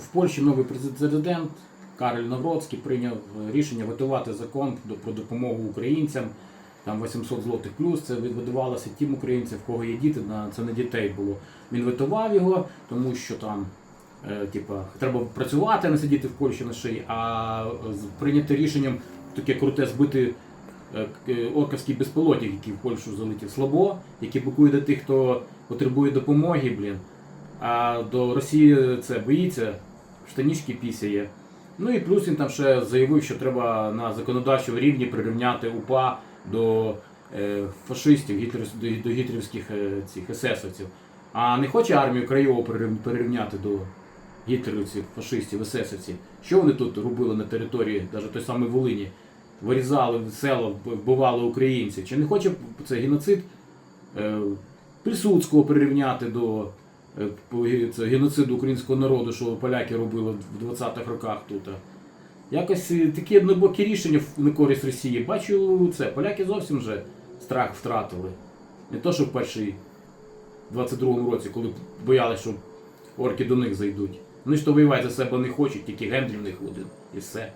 В Польщі новий президент Кароль Навроцький прийняв рішення готувати закон про допомогу українцям. Там 800 злотих плюс. Це видавалося тим українцям, в кого є діти, це не дітей було. Він витував його, тому що там е, типа, треба працювати, не сидіти в Польщі на шиї, а з- прийняти рішенням таке круте збити е, е, орківський безпілотник, який в Польщу залетів слабо, який блокує до тих, хто потребує допомоги, блін. А до Росії це боїться, штанішки пісяє. Ну і плюс він там ще заявив, що треба на законодавчому рівні прирівняти УПА до е, фашистів, до, гітлерівських е, цих есесовців. А не хоче армію Краєву прирівняти до гітлерівців, фашистів, есесовців. Що вони тут робили на території, навіть той самої Волині? Вирізали села, вбивали українців. Чи не хоче це геноцид е, Пілсудського прирівняти до це, геноциду українського народу, що поляки робили в 20-х роках тут. Якось е, такі однобокі рішення на користь Росії. Бачу це. Поляки зовсім вже страх втратили. Не то, що в першій 22-му році, коли боялися, що орки до них зайдуть. Вони ж то воювати за себе не хочуть, тільки гендрів в них один. І все.